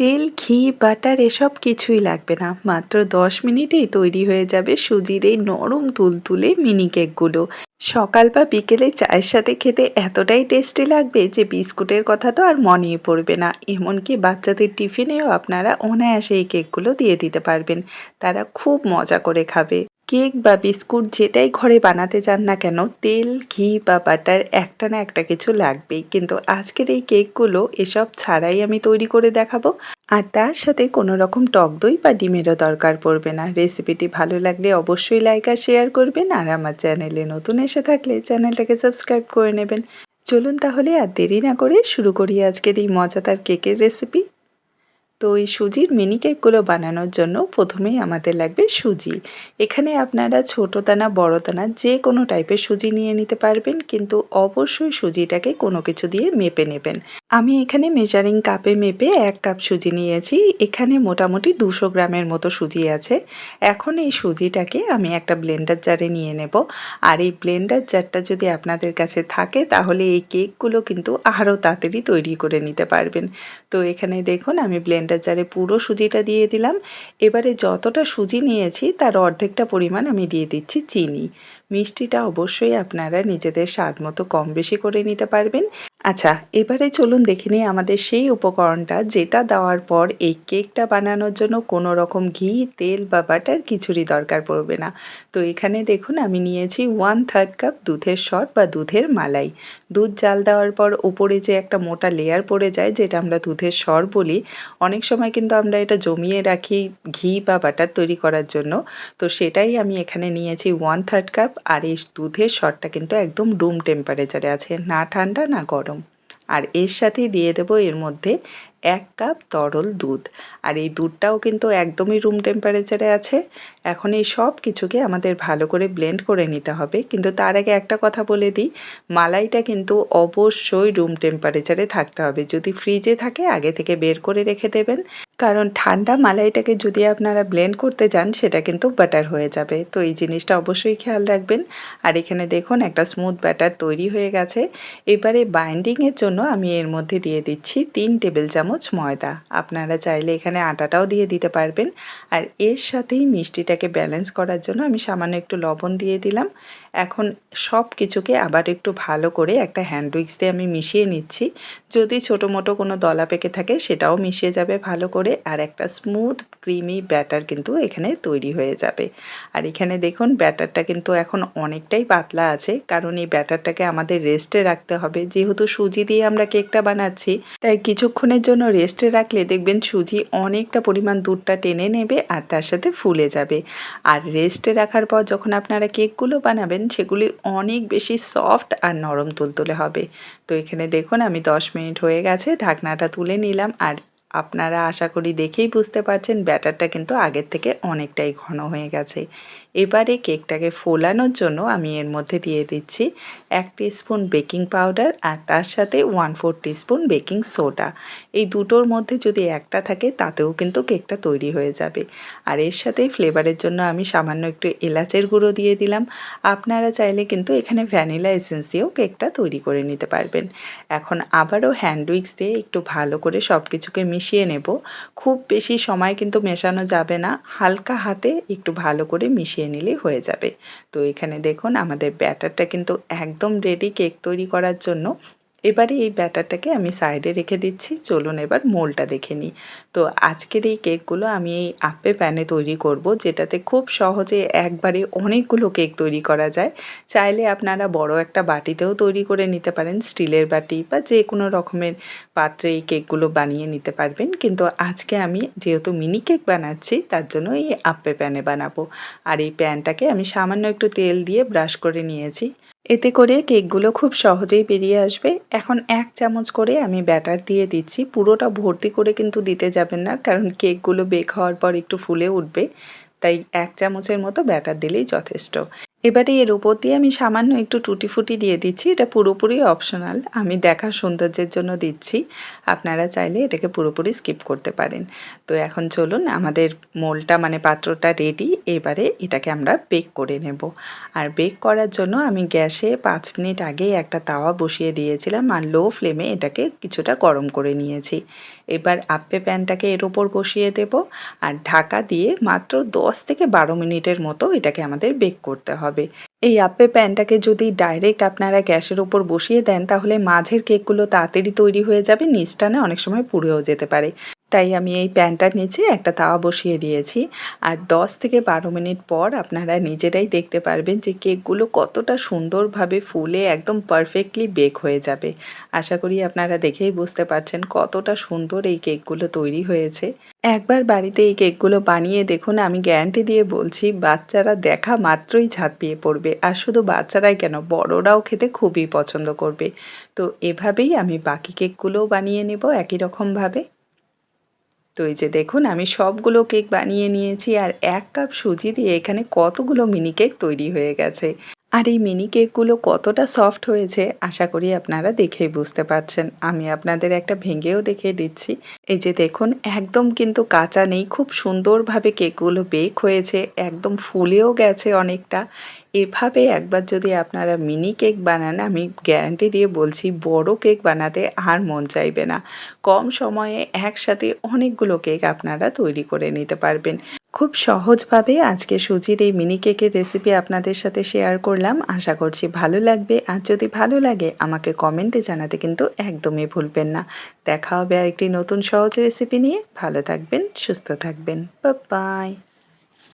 তেল, ঘি, বাটার এসব কিছুই লাগবে না। মাত্র দশ মিনিটেই তৈরি হয়ে যাবে সুজির এই নরম তুলতুলে মিনি কেকগুলো। সকাল বা বিকেলে চায়ের সাথে খেতে এতটাই টেস্টি লাগবে যে বিস্কুটের কথা তো আর মনেই পড়বে না। এমনকি বাচ্চাদের টিফিনেও আপনারা অনায়াসে এই কেকগুলো দিয়ে দিতে পারবেন। তারা খুব মজা করে খাবে। কেক বা বিস্কুট যেটাই ঘরে বানাতে চান না কেন, তেল, ঘি বা বাটার একটা না একটা কিছু লাগবেই। কিন্তু আজকের এই কেকগুলো এসব ছাড়াই আমি তৈরি করে দেখাবো। আর তার সাথে কোনো রকম টক দই বা ডিমেরও দরকার পড়বে না। রেসিপিটি ভালো লাগলে অবশ্যই লাইক আর শেয়ার করবেন। আর আমার চ্যানেলে নতুন এসে থাকলে চ্যানেলটাকে সাবস্ক্রাইব করে নেবেন। চলুন তাহলে আর দেরি না করে শুরু করি আজকের এই মজাদার কেকের রেসিপি। তো এই সুজির মিনি কেকগুলো বানানোর জন্য প্রথমেই আমাদের লাগবে সুজি। এখানে আপনারা ছোটো দানা, বড় দানা যে কোনো টাইপের সুজি নিয়ে নিতে পারবেন, কিন্তু অবশ্যই সুজিটাকে কোনো কিছু দিয়ে মেপে নেবেন। আমি এখানে মেজারিং কাপে মেপে এক কাপ সুজি নিয়েছি। এখানে মোটামুটি দুশো গ্রামের মতো সুজি আছে। এখন এই সুজিটাকে আমি একটা ব্লেন্ডার জারে নিয়ে নেব। আর এই ব্লেন্ডার জারটা যদি আপনাদের কাছে থাকে, তাহলে এই কেকগুলো কিন্তু আরও তাড়াতাড়ি তৈরি করে নিতে পারবেন। তো এখানে দেখুন, আমি ব্লেন্ডার জারে পুরো সুজিটা দিয়ে দিলাম। এবারে যতটা সুজি নিয়েছি তার অর্ধেকটা পরিমাণ আমি দিয়ে দিচ্ছি চিনি। মিষ্টিটা অবশ্যই আপনারা নিজেদের স্বাদ মতো কম বেশি করে নিতে পারবেন। আচ্ছা এবারে চলুন দেখে নিই আমাদের সেই উপকরণটা, যেটা দেওয়ার পর এই কেকটা বানানোর জন্য কোনো রকম ঘি, তেল বা বাটার কিছুরই দরকার পড়বে না। তো এখানে দেখুন, আমি নিয়েছি ওয়ান থার্ড কাপ দুধের শট বা দুধের মালাই। দুধ জাল দেওয়ার পর ওপরে যে একটা মোটা লেয়ার পড়ে যায়, যেটা আমরা দুধের স্বর বলি, অনেক সময় কিন্তু আমরা এটা জমিয়ে রাখি ঘি বা বাটার তৈরি করার জন্য। তো সেটাই আমি এখানে নিয়েছি ওয়ান থার্ড কাপ আর এই দুধের স্বরটা কিন্তু একদম রুম টেম্পারেচারে আছে, না ঠান্ডা, না গরম। আর এর সাথেই দিয়ে দেবো এর মধ্যে এক কাপ তরল দুধ। আর এই দুধটাও কিন্তু একদমই রুম টেম্পারেচারে আছে। এখন এই সব কিছুকে আমাদের ভালো করে ব্লেন্ড করে নিতে হবে। কিন্তু তার আগে একটা কথা বলে দিই, মালাইটা কিন্তু অবশ্যই রুম টেম্পারেচারে থাকতে হবে। যদি ফ্রিজে থাকে, আগে থেকে বের করে রেখে দেবেন। কারণ ঠান্ডা মালাইটাকে যদি আপনারা ব্লেন্ড করতে যান, সেটা কিন্তু বাটার হয়ে যাবে। তো এই জিনিসটা অবশ্যই খেয়াল রাখবেন। আর এখানে দেখুন, একটা স্মুথ ব্যাটার তৈরি হয়ে গেছে। এবারে বাইন্ডিংয়ের জন্য আমি এর মধ্যে দিয়ে দিচ্ছি তিন টেবিল চামচ ময়দা। আপনারা চাইলে এখানে আটাটাও দিয়ে দিতে পারবেন। আর এর সাথেই মিষ্টিটাকে ব্যালেন্স করার জন্য আমি সামান্য একটু লবণ দিয়ে দিলাম। এখন সব কিছুকে আবার একটু ভালো করে একটা হ্যান্ড উইক্স দিয়ে আমি মিশিয়ে নিচ্ছি। যদি ছোটো মোটো কোনো দলা পেকে থাকে সেটাও মিশিয়ে যাবে ভালো করে আর একটা স্মুথ ক্রিমি ব্যাটার কিন্তু এখানে তৈরি হয়ে যাবে। আর এখানে দেখুন ব্যাটারটা কিন্তু এখন অনেকটাই পাতলা আছে কারণ এই ব্যাটারটাকে আমাদের রেস্টে রাখতে হবে। যেহেতু সুজি দিয়ে আমরা কেকটা বানাচ্ছি, তাই কিছুক্ষণের জন্য রেস্টে রাখলে দেখবেন সুজি অনেকটা পরিমাণ দুধটা টেনে নেবে আর তার সাথে ফুলে যাবে। আর রেস্টে রাখার পর যখন আপনারা কেকগুলো বানাবেন সেগুলি অনেক বেশি সফট আর নরম তুলতুলে হবে। তো এখানে দেখুন আমি দশ মিনিট হয়ে গেছে, ঢাকনাটা তুলে নিলাম আর আপনারা আশা করি দেখেই বুঝতে পারছেন ব্যাটারটা কিন্তু আগের থেকে অনেকটাই ঘন হয়ে গেছে। এবারে কেকটাকে ফোলানোর জন্য আমি এর মধ্যে দিয়ে দিচ্ছি এক স্পুন বেকিং পাউডার আর তার সাথে one four spoon baking soda. এই দুটোর মধ্যে যদি একটা থাকে তাতেও কিন্তু কেকটা তৈরি হয়ে যাবে। আর এর সাথেই ফ্লেভারের জন্য আমি সামান্য একটু এলাচের গুঁড়ো দিয়ে দিলাম। আপনারা চাইলে কিন্তু এখানে ভ্যানিলা এসেন্স দিয়েও কেকটা তৈরি করে নিতে পারবেন। এখন আবারও হ্যান্ড উইক্স দিয়ে একটু ভালো করে সব কিছুকে মিশিয়ে নেব। খুব বেশি সময় কিন্তু মেশানো যাবে না। হালকা হাতে একটু ভালো করে মিশিয়ে নিলেই হয়ে যাবে। তো এখানে দেখুন, আমাদের ব্যাটারটা কিন্তু একদম রেডি কেক তৈরি করার জন্য এবারে এই ব্যাটারটাকে আমি সাইডে রেখে দিচ্ছি। চলুন এবার মোলটা দেখে নিই। তো আজকের এই কেকগুলো আমি এই আপে প্যানে তৈরি করব, যেটাতে খুব সহজে একবারে অনেকগুলো কেক তৈরি করা যায়। চাইলে আপনারা বড় একটা বাটিতেও তৈরি করে নিতে পারেন, স্টিলের বাটি বা যে কোনো রকমের পাত্রে এই কেকগুলো বানিয়ে নিতে পারবেন। কিন্তু আজকে আমি যেহেতু মিনি কেক বানাচ্ছি, তার জন্য এই আপে প্যানে বানাবো। আর এই প্যানটাকে আমি সামান্য একটু তেল দিয়ে ব্রাশ করে নিয়েছি। এতে করে কেকগুলো খুব সহজেই বেরিয়ে আসবে। এখন এক চামচ করে আমি ব্যাটার দিয়ে দিচ্ছি। পুরোটা ভর্তি করে কিন্তু দিতে যাবেন না, কারণ কেকগুলো বেক হওয়ার পর একটু ফুলে উঠবে। তাই এক চামচের মতো ব্যাটার দিলেই যথেষ্ট। এবারে এর উপর দিয়ে আমি সামান্য একটু টুটি ফুটি দিয়ে দিচ্ছি। এটা পুরোপুরি অপশনাল আমি দেখার সৌন্দর্যের জন্য দিচ্ছি। আপনারা চাইলে এটাকে পুরোপুরি স্কিপ করতে পারেন। তো এখন চলুন, আমাদের মোলটা মানে পাত্রটা রেডি এবারে এটাকে আমরা বেক করে নেব। আর বেক করার জন্য আমি গ্যাসে পাঁচ মিনিট আগেই একটা তাওয়া বসিয়ে দিয়েছিলাম আর লো ফ্লেমে এটাকে কিছুটা গরম করে নিয়েছি। এবার আপ্পে প্যানটাকে এর ওপর বসিয়ে দেব। আর ঢাকা দিয়ে মাত্র দশ থেকে বারো মিনিটের মতো এটাকে আমাদের বেক করতে হবে। এই আপে প্যানটাকে যদি ডাইরেক্ট আপনারা গ্যাসের উপর বসিয়ে দেন, তাহলে মাঝের কেকগুলো তাড়াতাড়ি তৈরি হয়ে যাবে, নিচটা না অনেক সময় পুড়েও যেতে পারে। তাই আমি এই প্যানটার নিচে একটা তাওয়া বসিয়ে দিয়েছি। আর 10 থেকে বারো মিনিট পর আপনারা নিজেরাই দেখতে পারবেন যে কেকগুলো কতটা সুন্দরভাবে ফুলে একদম পারফেক্টলি বেক হয়ে যাবে। আশা করি আপনারা দেখেই বুঝতে পারছেন কতটা সুন্দর এই কেকগুলো তৈরি হয়েছে। একবার বাড়িতে এই কেকগুলো বানিয়ে দেখুন, আমি গ্যারান্টি দিয়ে বলছি বাচ্চারা দেখা মাত্রই ঝাঁপিয়ে পড়বে। আর শুধু বাচ্চারাই কেন, বড়রাও খেতে খুবই পছন্দ করবে। তো এভাবেই আমি বাকি কেকগুলোও বানিয়ে নেব একই রকমভাবে। তো এই যে দেখুন, আমি সবগুলো কেক বানিয়ে নিয়েছি আর এক কাপ সুজি দিয়ে এখানে কতগুলো মিনি কেক তৈরি হয়ে গেছে। আর এই মিনি কেকগুলো কতটা সফট হয়েছে আশা করি আপনারা দেখেই বুঝতে পারছেন। আমি আপনাদের একটা ভেঙেও দেখিয়ে দিচ্ছি। এই যে দেখুন, একদম কিন্তু কাঁচা নেই, খুব সুন্দরভাবে কেকগুলো বেক হয়েছে, একদম ফুলেও গেছে অনেকটা। এভাবে একবার যদি আপনারা মিনি কেক বানান, আমি গ্যারান্টি দিয়ে বলছি, বড় কেক বানাতে আর মন চাইবে না। কম সময়ে একসাথে অনেকগুলো কেক আপনারা তৈরি করে নিতে পারবেন। খুব সহজভাবে আজকে সুজির এই মিনি কেকের রেসিপি আপনাদের সাথে শেয়ার করলাম। আশা করছি ভালো লাগবে। আর যদি ভালো লাগে, আমাকে কমেন্টে জানাতে কিন্তু একদমই ভুলবেন না। দেখা হবে আর একটি নতুন সহজ রেসিপি নিয়ে। ভালো থাকবেন, সুস্থ থাকবেন। বাই